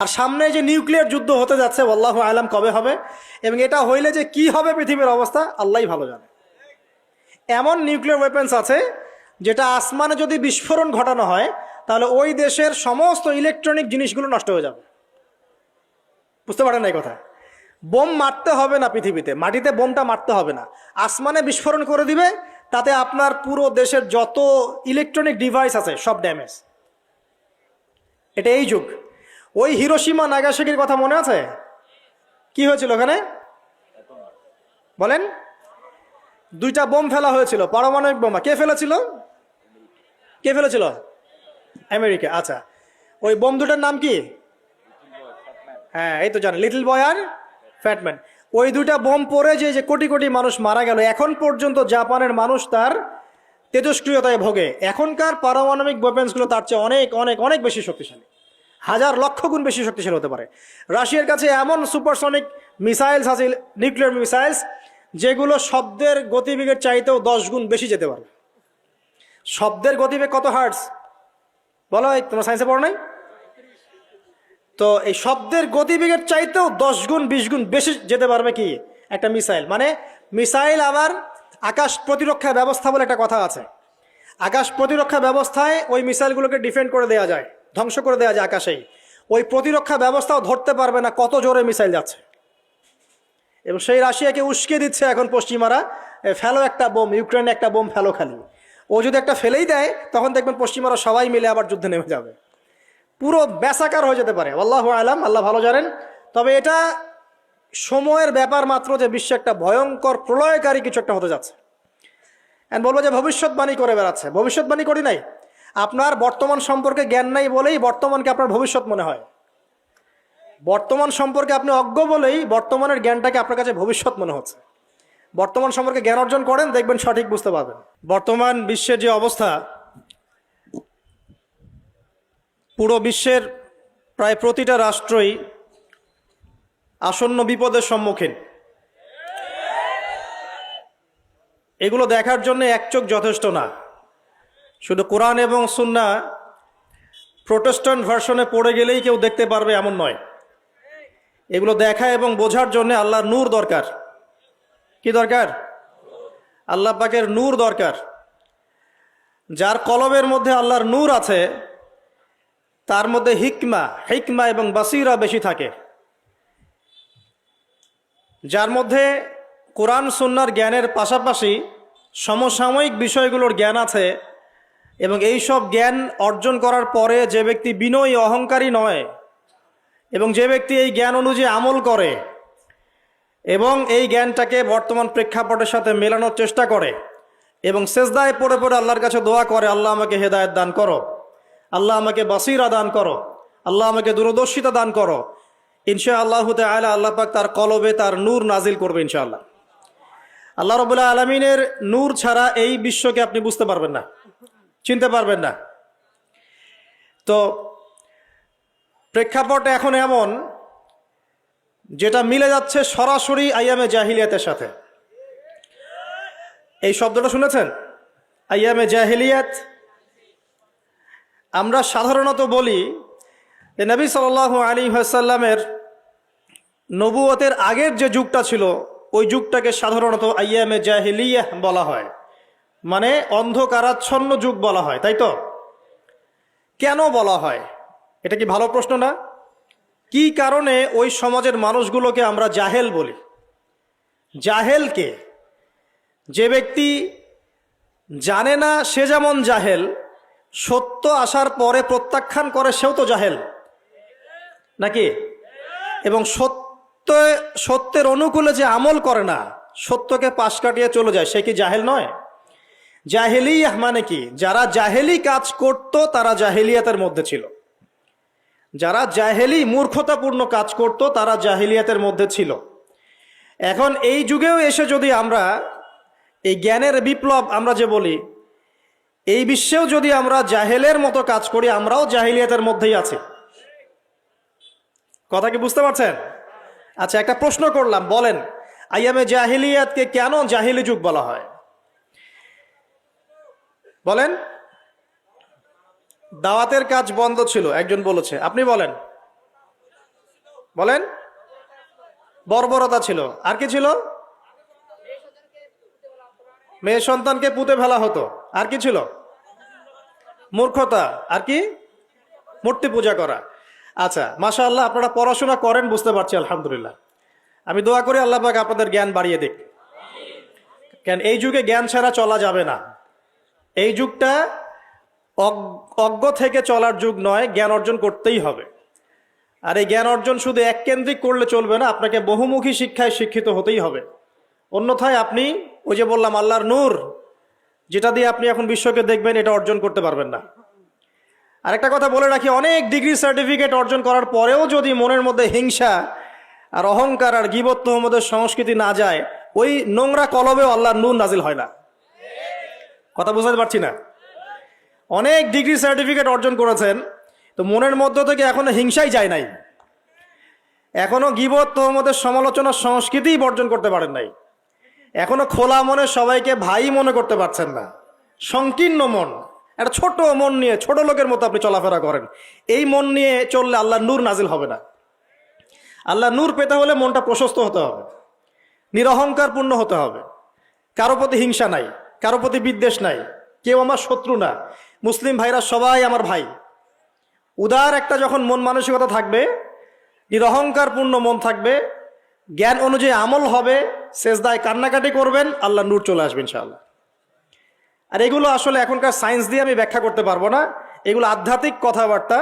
আর সামনে যে নিউক্লিয়ার যুদ্ধ হতে যাচ্ছে আল্লাহ আলাম কবে হবে? এবং এটা হইলে যে কি হবে পৃথিবীর অবস্থা, আল্লাহই ভালো জানে। এমন নিউক্লিয়ার ওয়েপেন্স আছে, যেটা আসমানে যদি বিস্ফোরণ ঘটানো হয়, তাহলে ওই দেশের সমস্ত ইলেকট্রনিক জিনিসগুলো নষ্ট হয়ে যাবে। বুঝতে পারেন এই কথা? বোম মারতে হবে না পৃথিবীতে, মাটিতে বোমটা মারতে হবে না। আসমানে বিস্ফোরণ করে দিবে, তাতে আপনার পুরো দেশের যত ইলেকট্রনিক ডিভাইস আছে, সব ড্যামেজ এটা এই যুগ। ওই হিরোসীমা নাগাসাকির কথা মনে আছে? কি হয়েছিল ওখানে? বলেন। দুইটা বোম ফেলা হয়েছিল, পারমাণবিক বোমা। কে ফেলেছিল? কে ফেলেছিল? আমেরিকা। আচ্ছা। ওই বোম দুটার নাম কি? হ্যাঁ এই তো জানেন, লিটল বয় আর ফ্যাটম্যান। ওই দুইটা বোম পড়ে যে যে কোটি কোটি মানুষ মারা গেল, এখন পর্যন্ত জাপানের মানুষ তার তেজস্ক্রিয়তায় ভোগে। এখনকার পারমাণবিক ওয়েপেন্সগুলো তার চেয়ে অনেক অনেক অনেক বেশি শক্তিশালী। হাজার লক্ষ গুণ বেশি শক্তিশালী হতে পারে। রাশিয়ার কাছে এমন সুপারসনিক মিসাইলস আছে, নিউক্লিয়ার মিসাইলস, যেগুলো শব্দের গতিবেগের চাইতেও দশ গুণ বেশি যেতে পারে। শব্দের গতিবেগ কত হার্টস বলো তোমরা সায়েন্সে পড়ো নাই? তো এই শব্দের গতিবেগের চাইতেও দশ গুণ, বিশ গুণ বেশি যেতে পারবে কি? একটা মিসাইল। মানে মিসাইল আবার আকাশ প্রতিরক্ষা ব্যবস্থা বলে একটা কথা আছে। আকাশ প্রতিরক্ষা ব্যবস্থায় ওই মিসাইলগুলোকে ডিফেন্ড করে দেওয়া যায়। ধ্বংস করে দেওয়া যায় আকাশেই। ওই প্রতিরক্ষা ব্যবস্থাও ধরতে পারবে না, কত জোরে মিসাইল যাচ্ছে। এবং সেই রাশিয়াকে উস্কে দিচ্ছে এখন পশ্চিমারা ফেলো একটা বোম, ইউক্রেনে একটা বোম ফেলো খালি। ও যদি একটা ফেলেই দেয়, তখন দেখবেন পশ্চিমারা সবাই মিলে আবার যুদ্ধে নেমে যাবে। পুরো ব্যাসাকার হয়ে যেতে পারে, আল্লাহ আলাম, আল্লাহ ভালো জানেন। তবে এটা সময়ের ব্যাপার মাত্র যে বিশ্বে একটা ভয়ঙ্কর প্রলয়কারী কিছু একটা হতে যাচ্ছে। And বলব যে ভবিষ্যৎবাণী করে বেড়াচ্ছে। ভবিষ্যৎবাণী করি নাই আপনার বর্তমান সম্পর্কে জ্ঞান নাই বলেই বর্তমানকে আপনার ভবিষ্যৎ মনে হয়। বর্তমান সম্পর্কে আপনি অজ্ঞ বলেই বর্তমানের জ্ঞানটাকে আপনার কাছে ভবিষ্যৎ মনে হচ্ছে। বর্তমান সম্পর্কে জ্ঞান অর্জন করেন, দেখবেন সঠিক বুঝতে পারবেন। বর্তমান বিশ্বের যে অবস্থা, পুরো বিশ্বের প্রায় প্রতিটা রাষ্ট্রই আসন্ন বিপদের সম্মুখীন। এগুলো দেখার জন্য এক চোখ যথেষ্ট না। শুধু কোরআন এবং সুন্না প্রোটেস্ট্যান্ট ভার্সনে পড়ে গেলেই কেউ দেখতে পারবে এমন নয়। এগুলো দেখা এবং বোঝার জন্য আল্লাহর নূর দরকার। কি দরকার? আল্লাহ পাকের নূর দরকার। যার কলবের মধ্যে আল্লাহর নূর আছে, তার মধ্যে হিকমা হিকমা এবং বাসিরা বেশি থাকে। যার মধ্যে কোরআন, সুন্নার জ্ঞানের পাশাপাশি সমসাময়িক বিষয়গুলোর জ্ঞান আছে এবং এই সব জ্ঞান অর্জন করার পরে যে ব্যক্তি বিনয়ী, অহংকারী নয় এবং যে ব্যক্তি এই জ্ঞান অনুযায়ী আমল করে এবং এই জ্ঞানটাকে বর্তমান প্রেক্ষাপটের সাথে মেলানোর চেষ্টা করে এবং সেজদায় পড়ে পড়ে আল্লাহর কাছে দোয়া করে, আল্লাহ আমাকে হেদায়ত দান করো। আল্লাহ আমাকে বাসিরা দান করো। আল্লাহ আমাকে দূরদর্শিতা দান করো। ইনশা আল্লাহ আলা আল্লাহ পাক তার কলবে তার নূর নাজিল করবে ইনশাআল্লাহ। আল্লাহ রবুল্লাহ আলমিনের নূর ছাড়া এই বিশ্বকে আপনি বুঝতে পারবেন না। চিনতে পারবেন না। তো, প্রেক্ষাপট এখন এমন, যেটা মিলে যাচ্ছে সরাসরি আইয়ামে জাহিলিয়াতের সাথে। এই শব্দটা শুনেছেন? আইয়ামে জাহিলিয়াত, আমরা সাধারণত বলি যে নবী সাল আলী হাসাল্লামের নবুয়তের আগের যে যুগটা ছিল, ওই যুগটাকে সাধারণত আইয়ামে জাহিলিয়াহ বলা হয়। মানে অন্ধকারাচ্ছন্ন যুগ বলা হয়, তাই তো? কেন বলা হয়? এটা কি ভালো প্রশ্ন না? কি কারণে ওই সমাজের মানুষগুলোকে আমরা জাহেল বলি? জাহেলকে যে ব্যক্তি জানে না সে যেমন জাহেল, সত্য আসার পরে প্রত্যাখ্যান করে সেও তো জাহেল। নাকি? এবং সত্য, সত্যের অনুকূলে যে আমল করে না, সত্যকে পাশ কাটিয়ে চলে যায়, সে কি জাহেল নয়? জাহেলি মানে কি? যারা জাহেলি কাজ করত, তারা জাহেলিয়াতের মধ্যে ছিল। যারা জাহেলি মূর্খতাপূর্ণ কাজ করত, তারা জাহেলিয়াতের মধ্যে ছিল। এখন এই যুগেও এসে যদি আমরা এই জ্ঞানের বিপ্লব আমরা যে বলি, এই বিশ্বেও যদি আমরা জাহেলের মতো কাজ করি, আমরাও জাহিলিয়াতের মধ্যেই আছি। কথা কি বুঝতে পারছেন? আচ্ছা একটা প্রশ্ন করলাম, বলেন, আইয়ামে জাহিলিয়াতকে কেন জাহিলি যুগ বলা হয়? বলেন? দাওয়াতের কাজ বন্ধ ছিল, একজন বলেছে। আপনি বলেন। বলেন? বর্বরতা ছিল। আর কি ছিল? মেয়ে সন্তানকে পুঁতে ফেলা হতো। আর কি ছিল? মূর্খতা। আর কি? মূর্তি পূজা করা। আচ্ছা মাশা আল্লাহ আপনারা পড়াশোনা করেন, বুঝতে পারছি, আলহামদুলিল্লাহ। আমি দোয়া করি আল্লাহ আপনাদের জ্ঞান বাড়িয়ে দিক। কেন, এই যুগে জ্ঞান ছাড়া চলা যাবে না। এই যুগটা অজ্ঞ থেকে চলার যুগ নয়, জ্ঞান অর্জন করতেই হবে। আর এই জ্ঞান অর্জন শুধু এককেন্দ্রিক করলে চলবে না, আপনাকে বহুমুখী শিক্ষায় শিক্ষিত হতেই হবে। অন্যথায় আপনি ওই যে বললাম, আল্লাহর নূর, যেটা দিয়ে আপনি এখন বিশ্বকে দেখবেন, এটা অর্জন করতে পারবেন না। আরেকটা কথা বলে রাখি, অনেক ডিগ্রি সার্টিফিকেট অর্জন করার পরেও যদি মনের মধ্যে হিংসা আর অহংকার আর গিবত্ব মধ্যে সংস্কৃতি না যায়, ওই নোংরা কলবেও আল্লাহর নূর নাজিল হয় না। কথা বুঝাতে পারছি না। অনেক ডিগ্রি সার্টিফিকেট অর্জন করেছেন, তো মনের মধ্য থেকে এখনও হিংসাই যায় নাই। এখনও গিবত তোহমতের সমালোচনার সংস্কৃতিই বর্জন করতে পারেন নাই। এখনও খোলা মনে সবাইকে ভাই মনে করতে পারছেন না। সংকীর্ণ মন, একটা ছোট মন নিয়ে, ছোট লোকের মতো আপনি চলাফেরা করেন। এই মন নিয়ে চললে আল্লাহ নূর নাজিল হবে না। আল্লাহ নূর পেতে হলে মনটা প্রশস্ত হতে হবে। নিরহংকার পূর্ণ হতে হবে। কারও প্রতি হিংসা নাই। কারও প্রতি বিদ্বেষ নাই, কেউ আমার শত্রু না। মুসলিম ভাইরা সবাই আমার ভাই। উদার একটা যখন মন মানসিকতা থাকবে নিরহংকার পূর্ণ মন থাকবে, জ্ঞান অনুযায়ী আমল হবে শেষদায় কান্নাকাটি করবেন আল্লাহ নূর চলে আসবেন ইনশাআল্লাহ। আর এগুলো আসলে এখনকার সায়েন্স দিয়ে আমি ব্যাখ্যা করতে পারব না। এগুলো আধ্যাত্মিক কথাবার্তা।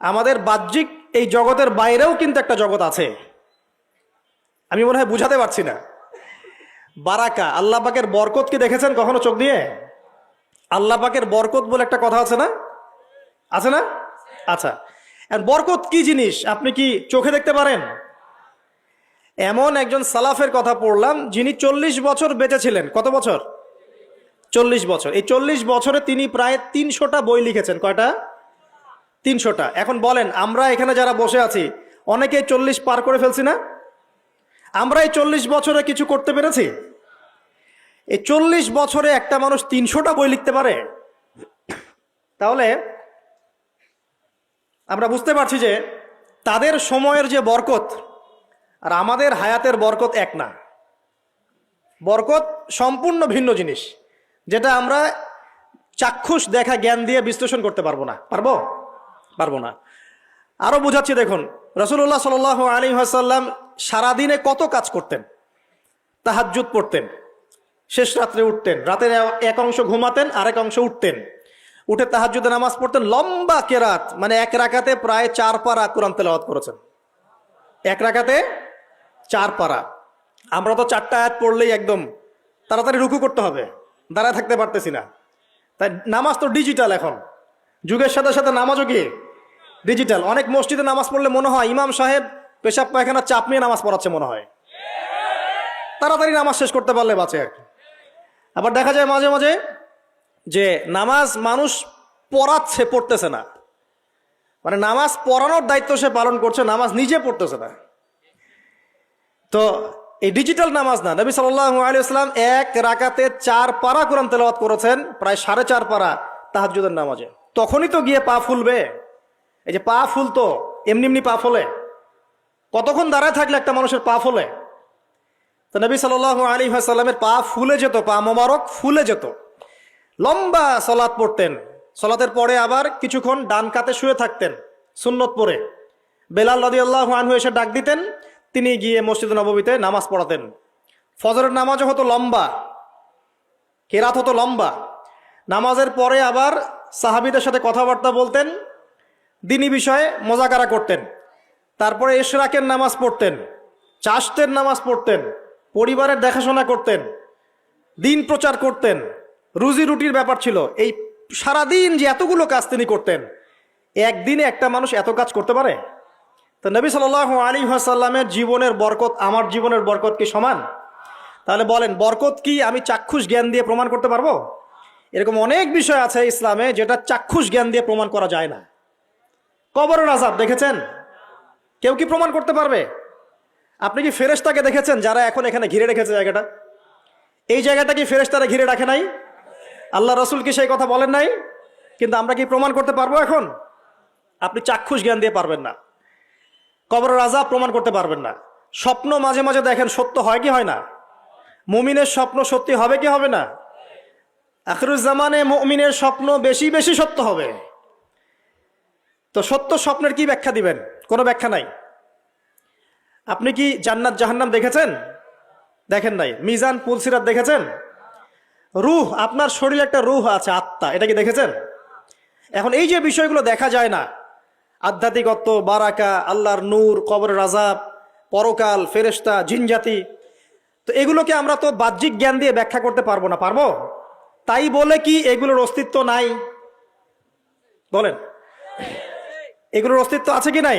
আমাদের বাহ্যিক এই জগতের বাইরেও কিন্তু একটা জগৎ আছে। আমি মনে হয় বুঝাতে পারছি না। বারাকা, আল্লাহ পাকের বরকত কি দেখেছেন কখনো চোখ দিয়ে? আল্লাহ পাকের বরকত বলে একটা কথা আছে না? আছে না? আচ্ছা। বরকত কি জিনিস? আপনি কি চোখে দেখতে পারেন? এমন একজন সালাফের কথা পড়লাম, যিনি চল্লিশ বছর বেঁচে ছিলেন কত বছর? চল্লিশ বছর। এই চল্লিশ বছরে তিনি প্রায় তিনশোটা বই লিখেছেন। কয়টা? তিনশোটা। এখন বলেন, আমরা এখানে যারা বসে আছি অনেকেই চল্লিশ পার করে ফেলছি না? আমরা এই চল্লিশ বছরে কিছু করতে পেরেছি? এই চল্লিশ বছরে একটা মানুষ তিনশোটা বই লিখতে পারে? তাহলে আমরা বুঝতে পারছি যে তাদের সময়ের যে বরকত আর আমাদের হায়াতের বরকত এক না। বরকত সম্পূর্ণ ভিন্ন জিনিস, যেটা আমরা চাক্ষুষ দেখা জ্ঞান দিয়ে বিশ্লেষণ করতে পারব না। পারব? পারব না। আরও বুঝাচ্ছি দেখুন রসুল্লাহ সাল আলী হাসাল্লাম সারাদিনে কত কাজ করতেন? তাহাজ্জুদ পড়তেন, শেষ রাত্রে উঠতেন, রাতের এক অংশ ঘুমাতেন, আরেক অংশ উঠতেন। উঠে তাহাজ্জুদে নামাজ পড়তেন, লম্বা কেরাত মানে এক রাকাতে প্রায় চার পারা কোরআন তেলাওয়াত করেছেন। এক রাকাতে চার পারা। আমরা তো চারটা আয়াত পড়লেই একদম তাড়াতাড়ি রুকু করতে হবে, দাঁড়ায় থাকতে পারতেছি না। তাই নামাজ তো ডিজিটাল এখন। যুগের সাথে সাথে নামাজও কি? ডিজিটাল। অনেক মসজিদে নামাজ পড়লে মনে হয় ইমাম সাহেব পেশাব পায়খানা চাপ নিয়ে নামাজ পড়াচ্ছে মনে হয়। তাড়াতাড়ি নামাজ শেষ করতে পারলে বাঁচে আর কি। আবার দেখা যায় মাঝে মাঝে যে নামাজ মানুষ পড়াচ্ছে, পড়তেছে না। মানে নামাজ পড়ানোর দায়িত্ব সে পালন করছে, নামাজ নিজে পড়তেছে না। তো এই ডিজিটাল নামাজ না, নবী সাল্লাহ আলিয়াল্লাম এক রাকাতে চার পারা কোরআন তেলাওয়াত করেছেন, প্রায় সাড়ে চার পারা তাহাজুদের নামাজে। তখনই তো গিয়ে পা ফুলবে। এই যে পা ফুলতো, এমনি এমনি পা ফলে। কতক্ষণ দাঁড়ায় থাকলে একটা মানুষের পা ফলে? তো নবী সাল আলী সাল্লামের পা ফুলে যেত, পা মোবারক ফুলে যেত। লম্বা সলাৎ পড়তেন। সলাতের পরে আবার কিছুক্ষণ ডান কাতে শুয়ে থাকতেন, সুন্নত পরে বেলাল রদি আল্লাহ আনহু এসে ডাক দিতেন, তিনি গিয়ে মসজিদ নবমীতে নামাজ পড়াতেন। ফজরের নামাজও হতো লম্বা, কেরাত হতো লম্বা। নামাজের পরে আবার সাহাবিদের সাথে কথাবার্তা বলতেন, দিনী বিষয়ে মজাকারা করতেন। তারপরে এশরাকের নামাজ পড়তেন চাষতের নামাজ পড়তেন, পরিবারের দেখাশোনা করতেন, দিন প্রচার করতেন, রুজি রুটির ব্যাপার ছিল। এই সারাদিন যে এতগুলো কাজ তিনি করতেন, একদিনে একটা মানুষ এত কাজ করতে পারে? তো নবী সাল আলী সাল্লামের জীবনের বরকত, আমার জীবনের বরকত কি সমান? তাহলে বলেন, বরকত কি আমি চাক্ষুষ জ্ঞান দিয়ে প্রমাণ করতে পারব? এরকম অনেক বিষয় আছে ইসলামে যেটা চাক্ষুষ জ্ঞান দিয়ে প্রমাণ করা যায় না। কবরের আজাব দেখেছেন? কেউ কি প্রমাণ করতে পারবে? আপনি কি ফেরেশতাকে দেখেছেন যারা এখন এখানে ঘিরে রেখেছে জায়গাটা? এই জায়গাটা কি ফেরেশতারা ঘিরে রাখে নাই? আল্লাহ রসুল কি সেই কথা বলেন নাই? কিন্তু আমরা কি প্রমাণ করতে পারব এখন? আপনি চাক্ষুষ জ্ঞান দিয়ে পারবেন না। কবর রাজা প্রমাণ করতে পারবেন না। স্বপ্ন মাঝে মাঝে দেখেন সত্য হয় কি হয় না? মুমিনের স্বপ্ন সত্যি হবে কি হবে না? আখরুজ্জামানে মুমিনের স্বপ্ন বেশি বেশি সত্য হবে। তো সত্য স্বপ্নের কি ব্যাখ্যা দিবেন? কোনো ব্যাখ্যা নাই। আপনি কি জান্নাত জাহান্নাম দেখেছেন? দেখেন নাই। মিজান পুলসিরাত দেখেছেন? রুহ, আপনার শরীরে একটা রুহ আছে, আত্মা। এটা কি দেখেছেন? এখন এই যে বিষয়গুলো দেখা যায় না, আধ্যাত্মিকত্ব, বারাকা, আল্লাহর নূর কবর রাজাব পরকাল ফেরেস্তা জিনজাতি, তো এগুলোকে আমরা তো বাহ্যিক জ্ঞান দিয়ে ব্যাখ্যা করতে পারব না, পারব? তাই বলে কি এগুলোর অস্তিত্ব নাই? বলেন। এগুলোর অস্তিত্ব আছে কি নাই?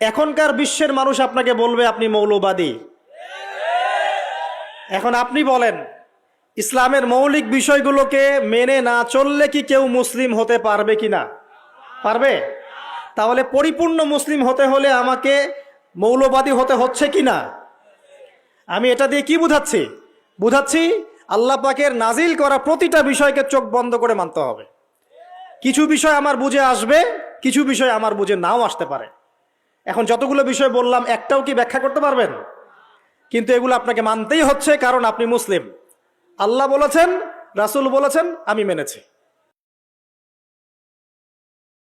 এখনকার বিশ্বের মানুষ আপনাকে বলবে আপনি মৌলবাদী। এখন আপনি বলেন, ইসলামের মৌলিক বিষয়গুলোকে মেনে না চললে কি কেউ মুসলিম হতে পারবে কি না? পারবে? তাহলে পরিপূর্ণ মুসলিম হতে হলে আমাকে মৌলবাদী হতে হচ্ছে কি না? আমি এটা দিয়ে কি বুঝাচ্ছি? বুঝাচ্ছি, আল্লাহ পাকের নাজিল করা প্রতিটা বিষয়কে চোখ বন্ধ করে মানতে হবে। কিছু বিষয় আমার বুঝে আসবে, কিছু বিষয় আমার বুঝে নাও আসতে পারে। এখন যতগুলো বিষয় বললাম, একটাও কি ব্যাখ্যা করতে পারবেন? কিন্তু এগুলো আপনাকে মানতেই হচ্ছে, কারণ আপনি মুসলিম। আল্লাহ বলেছেন, রাসুল বলেছেন, আমি মেনেছি।